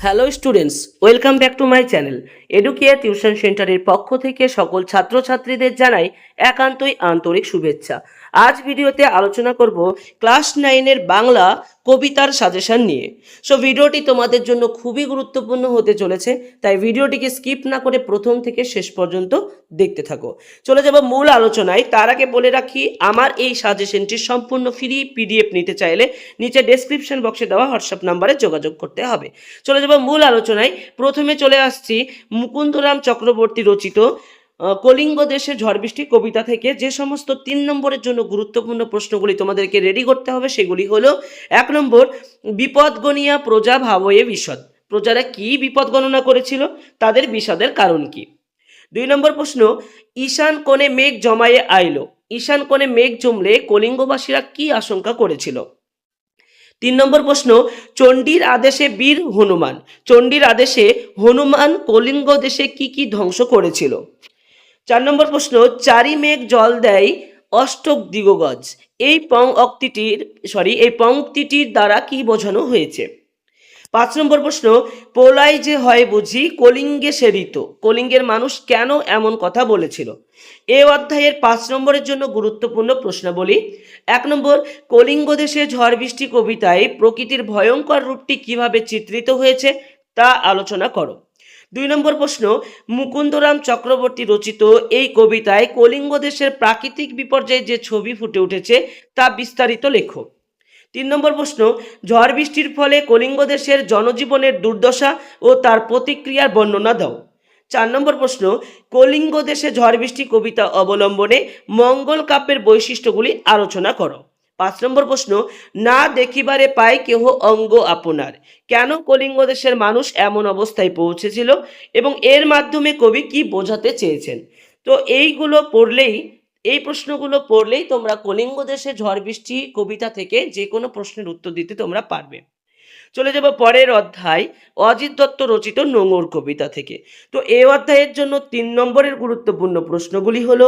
Hello students welcome back to my channel Educare tuition সেন্টারের পক্ষ থেকে সকল ছাত্রছাত্রীদের জানাই একান্তই আন্তরিক শুভেচ্ছা। আজ ভিডিওতে আলোচনা করব ক্লাস নাইনের বাংলা কবিতার সাজেশন নিয়ে। সো ভিডিওটি তোমাদের জন্য খুবই গুরুত্বপূর্ণ হতে চলেছে, তাই ভিডিওটিকে স্কিপ না করে প্রথম থেকে শেষ পর্যন্ত দেখতে থাকো। চলে যাব মূল আলোচনায়। তার আগে বলে রাখি, আমার এই সাজেশনটি সম্পূর্ণ ফ্রি পিডিএফ নিতে চাইলে নিচে ডেসক্রিপশন বক্সে দেওয়া হোয়াটসঅ্যাপ নাম্বারে যোগাযোগ করতে হবে। চলে যাব মূল আলোচনায়। প্রথমে চলে আসছি মুকুন্দরাম চক্রবর্তী রচিত কলিঙ্গ দেশে ঝড় বৃষ্টি কবিতা থেকে যে সমস্ত তিন নম্বরের জন্য গুরুত্বপূর্ণ প্রশ্নগুলি তোমাদেরকে রেডি করতে হবে, সেগুলি হলো, এক নম্বর, বিপদ গণিয়া প্রজা ভাবয়ে বিশদ। প্রজারা কি বিপদ গণনা করেছিল? তাদের বিষাদের কারণ কি? দুই নম্বর প্রশ্ন, ঈশান কোণে মেঘ জমায়ে আইলো। ঈশান কোণে মেঘ জমলে কলিঙ্গবাসীরা কি আশঙ্কা করেছিল? তিন নম্বর প্রশ্ন, চণ্ডীর আদেশে বীর হনুমান। চণ্ডীর আদেশে হনুমান কলিঙ্গ দেশে কি কি ধ্বংস করেছিল? চার নম্বর প্রশ্ন, চারি মেঘ জল দেয় অষ্টক দিগগজ। এই পংক্তিটির সরি এই পংক্তিটির দ্বারা কি বোঝানো হয়েছে? পাঁচ নম্বর প্রশ্ন পোলাই যে হয় বুঝি কলিঙ্গে সেরিত কলিঙ্গের মানুষ কেন এমন কথা বলেছিল? এ অধ্যায়ের পাঁচ নম্বরের জন্য গুরুত্বপূর্ণ প্রশ্নাবলী। এক নম্বর, কলিঙ্গ দেশে ঝড় বৃষ্টি কবিতায় প্রকৃতির ভয়ঙ্কর রূপটি কীভাবে চিত্রিত হয়েছে তা আলোচনা করো। দুই নম্বর প্রশ্ন, মুকুন্দরাম চক্রবর্তী রচিত এই কবিতায় কলিঙ্গ দেশের প্রাকৃতিক বিপর্যয়ে যে ছবি ফুটে উঠেছে তা বিস্তারিত লেখো। তিন নম্বর প্রশ্ন, ঝড় বৃষ্টির ফলে কলিঙ্গ দেশের জনজীবনের দুর্দশা ও তার প্রতিক্রিয়ার বর্ণনা দাও। চার নম্বর প্রশ্ন, কলিঙ্গ দেশে ঝড় বৃষ্টি কবিতা অবলম্বনে মঙ্গল কাব্যের বৈশিষ্ট্যগুলি আলোচনা করো। পাঁচ নম্বর প্রশ্ন, না দেখিবারে পায় কেহ অঙ্গ আপনার। কেন কলিঙ্গ দেশের মানুষ এমন অবস্থায় পৌঁছেছিল এবং এর মাধ্যমে কবি কি বোঝাতে চেয়েছেন? তো এইগুলো পড়লেই, এই প্রশ্নগুলো পড়লেই তোমরা কলিঙ্গ দেশে ঝড় বৃষ্টি কবিতা থেকে যে কোনো প্রশ্নের উত্তর দিতে তোমরা পারবে। চলে যাব পরের অধ্যায়, অজিত দত্ত রচিত নোঙর কবিতা থেকে। তো এই অধ্যায়ের জন্য তিন নম্বরের গুরুত্বপূর্ণ প্রশ্নগুলি হলো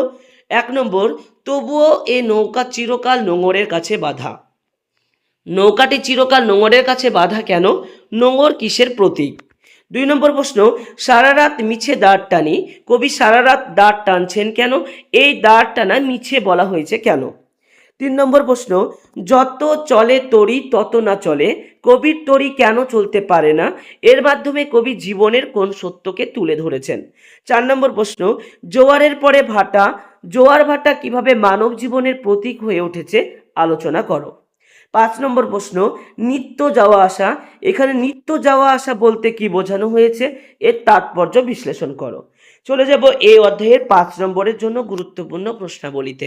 এক নম্বর, তবুও এ নৌকা চিরকাল নোঙরের কাছে বাধা। নৌকাটি চিরকাল নোঙরের কাছে বাধা কেন? নোঙর কিসের প্রতীক? দুই নম্বর প্রশ্ন, সারা রাত মিছে দাঁড় টানি, কবি সারা রাত দাঁড় টানছেন কেন? এই দাঁড় টানা মিছে বলা হয়েছে কেন? তিন নম্বর প্রশ্ন, যত চলে তরি তত না চলে, কবির তরি কেন চলতে পারে না? এর মাধ্যমে কবি জীবনের কোন সত্যকে তুলে ধরেছেন? চার নম্বর প্রশ্ন, জোয়ারের পরে ভাটা জোয়ার ভাটা কীভাবে মানব জীবনের প্রতীক হয়ে উঠেছে, আলোচনা করো। পাঁচ নম্বর প্রশ্ন, নিত্য যাওয়া আসা। এখানে নিত্য যাওয়া আসা বলতে কি বোঝানো হয়েছে, এর তাৎপর্য বিশ্লেষণ করো। চলে যাব এই অধ্যায়ের পাঁচ নম্বরের জন্য গুরুত্বপূর্ণ প্রশ্নাবলিতে।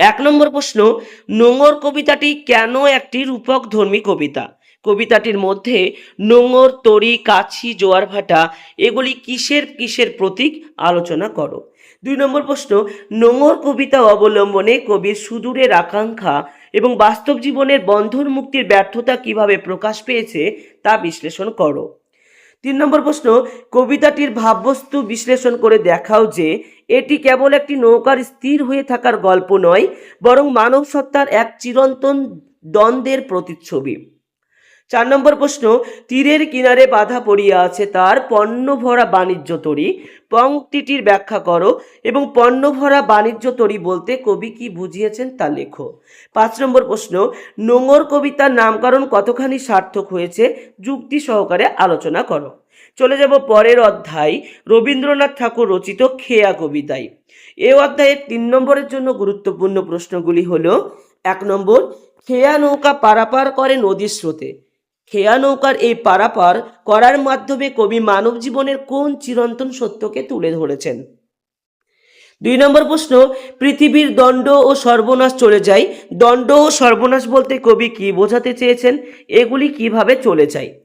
এক নম্বর প্রশ্ন, নোঙর কবিতাটি কেন একটি রূপক ধর্মী কবিতা? কবিতাটির মধ্যে নোঙর, তরি, কাছি, জোয়ার ভাটা, এগুলি কিসের কিসের প্রতীক? আলোচনা করো। দুই নম্বর প্রশ্ন, নোঙর কবিতা অবলম্বনে কবির সুদূরের আকাঙ্ক্ষা এবং বাস্তব জীবনের বন্ধন মুক্তির ব্যর্থতা কীভাবে প্রকাশ পেয়েছে তা বিশ্লেষণ করো। তিন নম্বর প্রশ্ন, কবিতাটির ভাববস্তু বিশ্লেষণ করে দেখাও যে, এটি কেবল একটি নৌকার স্থির হয়ে থাকার গল্প নয়, বরং মানব সত্তার এক চিরন্তন দ্বন্দ্বের প্রতিচ্ছবি। চার নম্বর প্রশ্ন, তীরের কিনারে বাধা পড়িয়া আছে তার পণ্য ভরা বাণিজ্য তরী। পংক্তিটির ব্যাখ্যা করো এবং পণ্য ভরা বাণিজ্য তরী বলতে কবি কি বুঝিয়েছেন তা লেখো। পাঁচ নম্বর প্রশ্ন, নোঙর কবিতার নামকরণ কতখানি সার্থক হয়েছে যুক্তি সহকারে আলোচনা করো। চলে যাব পরের অধ্যায়, রবীন্দ্রনাথ ঠাকুর রচিত খেয়া কবিতায়। এ অধ্যায়ের তিন নম্বরের জন্য গুরুত্বপূর্ণ প্রশ্নগুলি হলো, এক নম্বর, খেয়া নৌকা পারাপার করে নদীর স্রোতে। খেয়া নৌকার এই পারাপার করার মাধ্যমে কবি মানব জীবনের কোন চিরন্তন সত্যকে তুলে ধরেছেন? দুই নম্বর প্রশ্ন, পৃথিবীর দণ্ড ও সর্বনাশ চলে যায়। দণ্ড ও সর্বনাশ বলতে কবি কি বোঝাতে চেয়েছেন? এগুলি কীভাবে চলে যায়?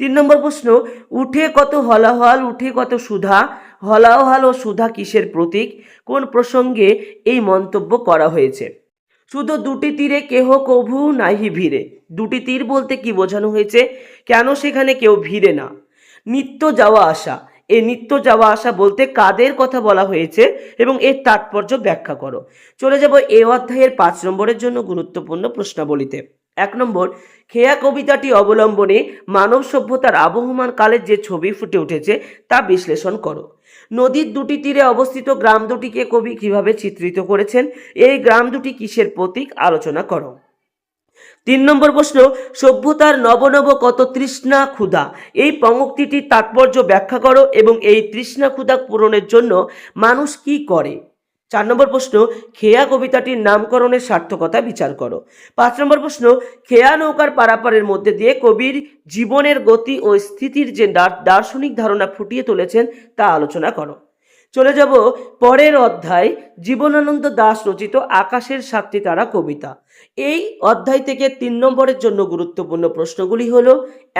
তিন নম্বর প্রশ্ন, উঠে কত হলাহল, উঠে কত সুধা, হলাহল ও সুধা কিসের প্রতীক? কোন প্রসঙ্গে এই মন্তব্য করা হয়েছে? শুধু দুটি তীরে কেহ কভু নাহি ভিড়ে। দুটি তীর বলতে কি বোঝানো হয়েছে? কেন সেখানে কেউ ভিড়ে না? নিত্য যাওয়া আসা। এ নিত্য যাওয়া আসা বলতে কাদের কথা বলা হয়েছে এবং এর তাৎপর্য ব্যাখ্যা করো। চলে যাব এ অধ্যায়ের পাঁচ নম্বরের জন্য গুরুত্বপূর্ণ প্রশ্নাবলিতে। এক নম্বর, খেয়া কবিতাটি অবলম্বনে মানব সভ্যতার আবহমান কালের যে ছবি ফুটে উঠেছে তা বিশ্লেষণ করো। নদীর দুটি তীরে অবস্থিত গ্রাম দুটিকে কবি কীভাবে চিত্রিত করেছেন? এই গ্রাম দুটি কিসের প্রতীক? আলোচনা করো। তিন নম্বর প্রশ্ন, সভ্যতার নবনব কত তৃষ্ণা ক্ষুধা? এই পঙ্ক্তিটির তাৎপর্য ব্যাখ্যা করো এবং এই তৃষ্ণা ক্ষুধা পূরণের জন্য মানুষ কি করে? চার নম্বর প্রশ্ন, খেয়া কবিতাটির নামকরণের সার্থকতা বিচার করো। পাঁচ নম্বর প্রশ্ন, খেয়া নৌকার পারাপারের মধ্যে দিয়ে কবির জীবনের গতি ও স্থিতির যে দার্শনিক ধারণা ফুটিয়ে তুলেছেন তা আলোচনা করো। চলে যাব পরের অধ্যায় জীবনানন্দ দাস রচিত আকাশের সাতটি তারা কবিতা। এই অধ্যায় থেকে তিন নম্বরের জন্য গুরুত্বপূর্ণ প্রশ্নগুলি হলো,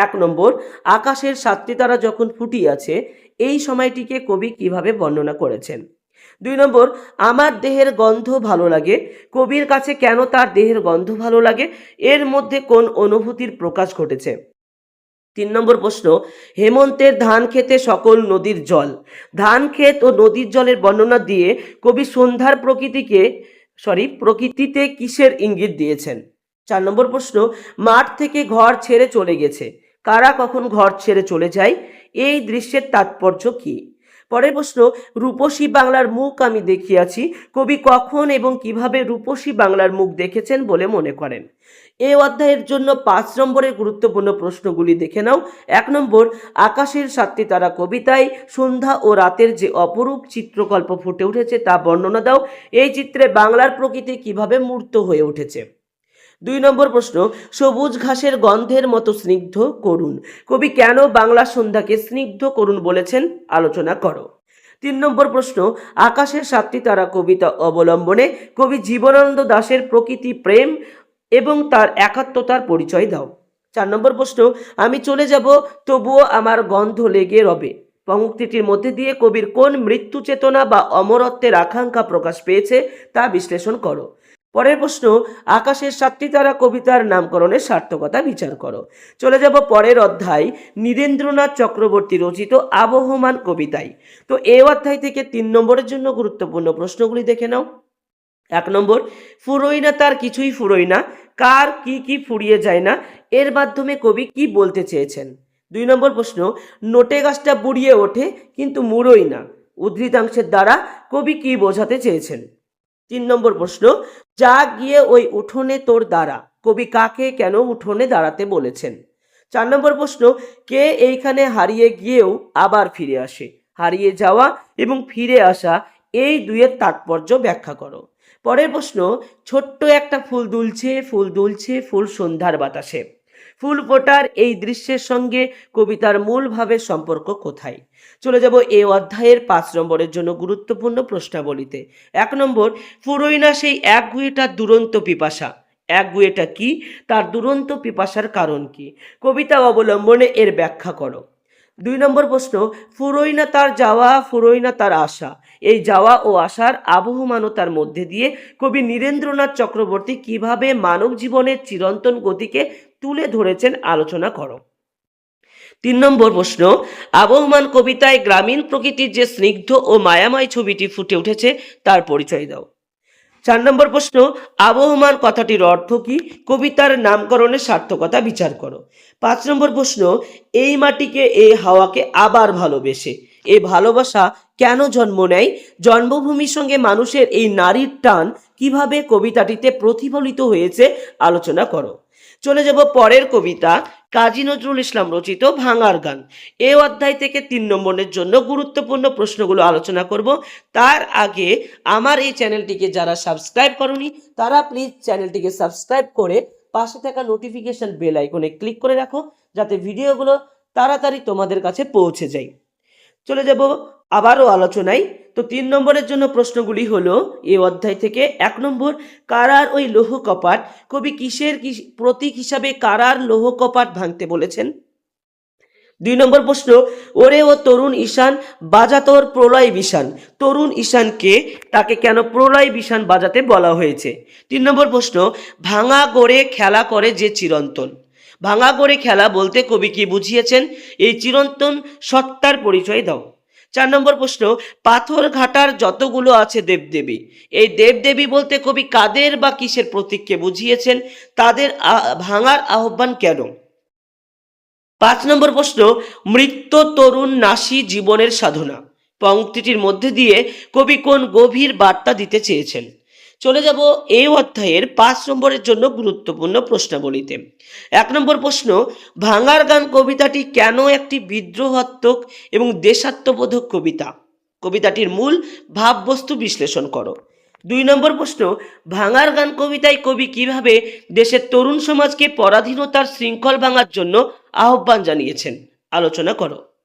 এক নম্বর, আকাশের সাতটি তারা যখন ফুটিয়াছে এই সময়টিকে কবি কীভাবে বর্ণনা করেছেন? দুই নম্বর, আমার দেহের গন্ধ ভালো লাগে, কবির কাছে কেন তার দেহের গন্ধ ভালো লাগে, এর মধ্যে কোন অনুভূতির প্রকাশ ঘটেছে? তিন নম্বর প্রশ্ন, হেমন্তের ধান খেতে সকল নদীর জল। ধান ক্ষেত ও নদীর জলের বর্ণনা দিয়ে কবি সন্ধ্যার প্রকৃতিকে সরি প্রকৃতিতে কিসের ইঙ্গিত দিয়েছেন? চার নম্বর প্রশ্ন, মাঠ থেকে ঘর ছেড়ে চলে গেছে। কারা কখন ঘর ছেড়ে চলে যায়? এই দৃশ্যের তাৎপর্য কি? পরের প্রশ্ন, রূপসী বাংলার মুখ আমি দেখিয়াছি। কবি কখন এবং কীভাবে রূপসী বাংলার মুখ দেখেছেন বলে মনে করেন? এই অধ্যায়ের জন্য পাঁচ নম্বরের গুরুত্বপূর্ণ প্রশ্নগুলি দেখে নাও। এক নম্বর, আকাশের সাতটি তারা কবিতায় সন্ধ্যা ও রাতের যে অপরূপ চিত্রকল্প ফুটে উঠেছে তা বর্ণনা দাও। এই চিত্রে বাংলার প্রকৃতি কীভাবে মূর্ত হয়ে উঠেছে? দুই নম্বর প্রশ্ন, সবুজ ঘাসের গন্ধের মতো স্নিগ্ধ করুন। কবি কেন বাংলা সন্ধ্যাকে স্নিগ্ধ করুন বলেছেন? আলোচনা করো। তিন নম্বর প্রশ্ন, আকাশের সাতটি তারা কবিতা অবলম্বনে কবি জীবনানন্দ দাশের প্রকৃতি প্রেম এবং তার একাত্মতার পরিচয় দাও। চার নম্বর প্রশ্ন, আমি চলে যাব, তবুও আমার গন্ধ লেগে রবে। পঙ্ক্তিটির মধ্যে দিয়ে কবির কোন মৃত্যু চেতনা বা অমরত্বের আকাঙ্ক্ষা প্রকাশ পেয়েছে তা বিশ্লেষণ করো। পরের প্রশ্ন, আকাশের সাতটি তারা কবিতার নামকরণের সার্থকতা বিচার করো। চলে যাব পরের অধ্যায়, নীরেন্দ্রনাথ চক্রবর্তী রচিত আবহমান কবিতায়। তো এই অধ্যায় থেকে তিন নম্বরের জন্য গুরুত্বপূর্ণ প্রশ্নগুলি দেখে নাও। এক নম্বর ফুরোই না তার কিছুই ফুরোই না, কার কি কি ফুরিয়ে যায় না, এর মাধ্যমে কবি কি বলতে চেয়েছেন? দুই নম্বর প্রশ্ন, নোটে গাছটা বুড়িয়ে ওঠে, কিন্তু মুড়োই না, উদ্ধৃতাংশের দ্বারা কবি কি বোঝাতে চেয়েছেন? তিন নম্বর প্রশ্ন যা গিয়ে ওই উঠোনে তোর দ্বারা। কবি কাকে কেন উঠোনে দাঁড়াতে বলেছেন? চার নম্বর প্রশ্ন, কে এইখানে হারিয়ে গিয়েও আবার ফিরে আসে? হারিয়ে যাওয়া এবং ফিরে আসা, এই দুইয়ের তাৎপর্য ব্যাখ্যা করো। পরের প্রশ্ন, ছোট্ট একটা ফুল দুলছে ফুল দুলছে, ফুল সন্ধ্যার বাতাসে। ফুল ফোটার এই দৃশ্যের সঙ্গে কবিতার মূলভাবে সম্পর্ক কোথায়? চলে যাব এ অধ্যায়ের পাঁচ নম্বরের জন্য গুরুত্বপূর্ণ প্রশ্নাবলিতে। এক নম্বর ফুরোই না সেই এক গুয়েটার দুরন্ত পিপাসা? এক গুয়েটা কি? তার দুরন্ত পিপাসার কারণ কি? কবিতা অবলম্বনে এর ব্যাখ্যা করো। দুই নম্বর প্রশ্ন, ফুরোই না তার যাওয়া, ফুরোই না তার আশা এই যাওয়া ও আশার আবহমানতার মধ্যে দিয়ে কবি নীরেন্দ্রনাথ চক্রবর্তী কীভাবে মানব জীবনের চিরন্তন গতিকে তুলে ধরেছেন আলোচনা করো। তিন নম্বর প্রশ্ন, আবহমান কবিতায় গ্রামীণ প্রকৃতির যে স্নিগ্ধ ও মায়াময় ছবিটি ফুটে উঠেছে, তার পরিচয় দাও। চার নম্বর প্রশ্ন, আবহমান কথাটির অর্থ কি? কবিতার নামকরণের সার্থকতা বিচার করো। পাঁচ নম্বর প্রশ্ন, এই মাটিকে, এই হাওয়াকে আবার ভালোবেসে। এ ভালোবাসা কেন জন্ম নেয়? জন্মভূমির সঙ্গে মানুষের এই নারীর টান কীভাবে কবিতাটিতে প্রতিফলিত হয়েছে? আলোচনা করো। চলে যাব পরের কবিতা, কাজী নজরুল ইসলাম রচিত ভাঙার গান। এ অধ্যায় থেকে তিন নম্বরের জন্য গুরুত্বপূর্ণ প্রশ্নগুলো আলোচনা করব। তার আগে আমার এই চ্যানেলটিকে যারা সাবস্ক্রাইব করনি, তারা প্লিজ চ্যানেলটিকে সাবস্ক্রাইব করে পাশে থাকা নোটিফিকেশন বেল আইকনে ক্লিক করে রাখো, যাতে ভিডিওগুলো তাড়াতাড়ি তোমাদের কাছে পৌঁছে যায়। চলে যাব আবারও আলোচনায়। তো তিন নম্বরের জন্য প্রশ্নগুলি হলো এই অধ্যায় থেকে এক নম্বর, কারার ওই লৌহ কপাট কবি কিসের কিস- প্রতীক হিসাবে কারার লৌহ কপাট ভাঙতে বলেছেন? দুই নম্বর প্রশ্ন, ওরে ও তরুণ ঈশান বাজাতোর প্রলয় বিষান। তরুণ ঈশানকে তাকে কেন প্রলয় বিষান বাজাতে বলা হয়েছে? তিন নম্বর প্রশ্ন, ভাঙা গড়ে খেলা করে যে চিরন্তন। ভাঙা গড়ে খেলা বলতে কবি কি বুঝিয়েছেন? এই চিরন্তন সত্তার পরিচয় দাও। চার নম্বর প্রশ্ন, পাথর ঘাটার যতগুলো আছে দেবদেবী, এই দেবদেবী বলতে কবি কাদের বা কিসের প্রতীককে বুঝিয়েছেন, তাদের ভাঙার আহ্বান কেন? পাঁচ নম্বর প্রশ্ন, মৃত্যু তরুণ নাসি জীবনের সাধনা পংক্তিটির মধ্যে দিয়ে কবি কোন গভীর বার্তা দিতে চেয়েছেন? চলে যাব এই অধ্যায়ের পাঁচ নম্বরের জন্য গুরুত্বপূর্ণ প্রশ্নাবলীতে। এক নম্বর প্রশ্ন, ভাঙার গান কবিতাটি কেন একটি বিদ্রোহাত্মক এবং দেশাত্মবোধক কবিতা? কবিতাটির মূল ভাববস্তু বিশ্লেষণ করো। দুই নম্বর প্রশ্ন, ভাঙার গান কবিতায় কবি কীভাবে দেশের তরুণ সমাজকে পরাধীনতার শৃঙ্খল ভাঙার জন্য আহ্বান জানিয়েছেন? আলোচনা করো।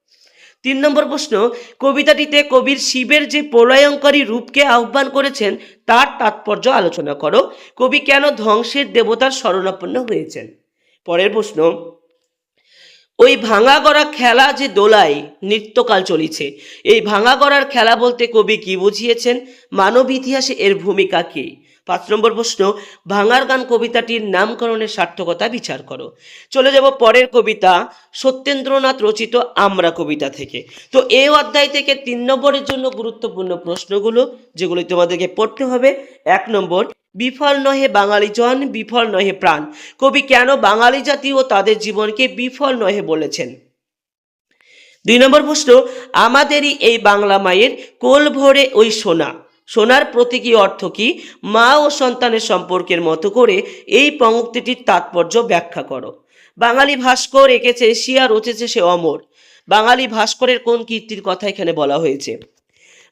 তিন নম্বর প্রশ্ন, কবিতাটিতে কবির শিবের যে প্রলয়ঙ্কারী রূপকে আহ্বান করেছেন, তার তাৎপর্য আলোচনা করো। কবি কেন ধ্বংসের দেবতার শরণাপন্ন হয়েছেন? পরের প্রশ্ন, ওই ভাঙা গড়া খেলা যে দোলায় নৃত্যকাল চলিছে, এই ভাঙা গড়ার খেলা বলতে কবি কি বুঝিয়েছেন? মানব ইতিহাসে এর ভূমিকা কি? পাঁচ নম্বর প্রশ্ন, ভাঙার গান কবিতাটির নামকরণের সার্থকতা বিচার করো। চলে যাব পরের কবিতা, সত্যেন্দ্রনাথ রচিত আমরা কবিতা থেকে। তো এই অধ্যায় থেকে তিন নম্বরের জন্য গুরুত্বপূর্ণ প্রশ্নগুলো যেগুলি তোমাদেরকে পড়তে হবে। এক নম্বর, বিফল নহে বাঙালি জন, বিফল নহে প্রাণ। কবি কেন বাঙালি জাতি ও তাদের জীবনকে বিফল নহে বলেছেন? দুই নম্বর প্রশ্ন, আমাদেরই এই বাংলা মায়ের কোল ভরে ওই সোনা। সোনার প্রতীকী অর্থ কি? মা ও সন্তানের সম্পর্কের মতো করে এই পঙ্ক্তিটির তাৎপর্য ব্যাখ্যা করো। বাঙালি ভাস্কর এঁকেছে, শিয়া রচেছে সে অমর। বাঙালি ভাস্করের কোন কীর্তির কথা এখানে বলা হয়েছে?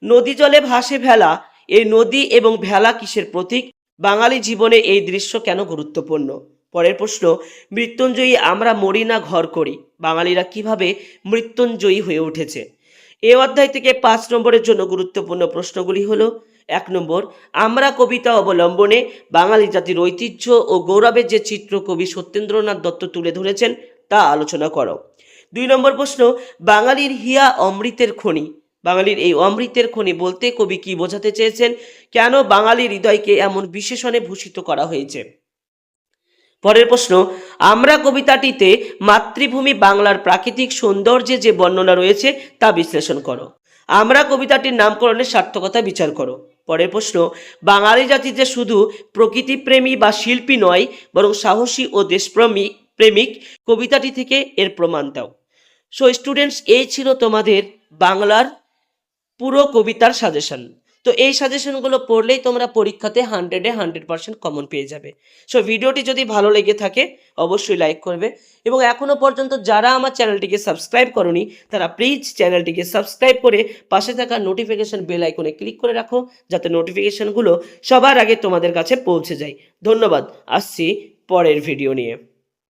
নদী জলে ভাসে ভেলা, এই নদী এবং ভেলা কিসের প্রতীক? বাঙালি জীবনে এই দৃশ্য কেন গুরুত্বপূর্ণ? পরের প্রশ্ন, মৃত্যুঞ্জয়ী আমরা মরি না ঘর করি? বাঙালিরা কীভাবে মৃত্যুঞ্জয়ী হয়ে উঠেছে? এ অধ্যায় থেকে পাঁচ নম্বরের জন্য গুরুত্বপূর্ণ প্রশ্নগুলি হলো এক নম্বর, আমরা কবিতা অবলম্বনে বাঙালি জাতির ঐতিহ্য ও গৌরবের যে চিত্র কবি সত্যেন্দ্রনাথ দত্ত তুলে ধরেছেন, তা আলোচনা করো। দুই নম্বর প্রশ্ন, বাঙালির হিয়া অমৃতের খনি। বাঙালির এই অমৃতের খনি বলতে কবি কি বোঝাতে চেয়েছেন? কেন বাঙালির হৃদয়কে এমন বিশেষণে ভূষিত করা হয়েছে? পরের প্রশ্ন, আমরা কবিতাটিতে মাতৃভূমি বাংলার প্রাকৃতিক সৌন্দর্যে যে বর্ণনা রয়েছে, তা বিশ্লেষণ করো। আমরা কবিতাটির নামকরণের সার্থকতা বিচার করো। পরের প্রশ্ন, বাঙালি জাতিতে শুধু প্রকৃতিপ্রেমী বা শিল্পী নয়, বরং সাহসী ও দেশপ্রেমী, প্রেমিক কবিতাটি থেকে এর প্রমাণ দাও। সো স্টুডেন্টস এই ছিল তোমাদের বাংলার পুরো কবিতার সাজেশন তো এই সাজেশনগুলো পড়লেই তোমরা পরীক্ষাতে হান্ড্রেডে হান্ড্রেড পার্সেন্ট কমন পেয়ে যাবে। সো ভিডিওটি যদি ভালো লেগে থাকে, অবশ্যই লাইক করবে। এবং এখনও পর্যন্ত যারা আমার চ্যানেলটিকে সাবস্ক্রাইব করনি, তারা প্লিজ চ্যানেলটিকে সাবস্ক্রাইব করে পাশে থাকা নোটিফিকেশন বেল আইকনে ক্লিক করে রাখো, যাতে নোটিফিকেশনগুলো সবার আগে তোমাদের কাছে পৌঁছে যায়। ধন্যবাদ। আসছি পরের ভিডিও নিয়ে।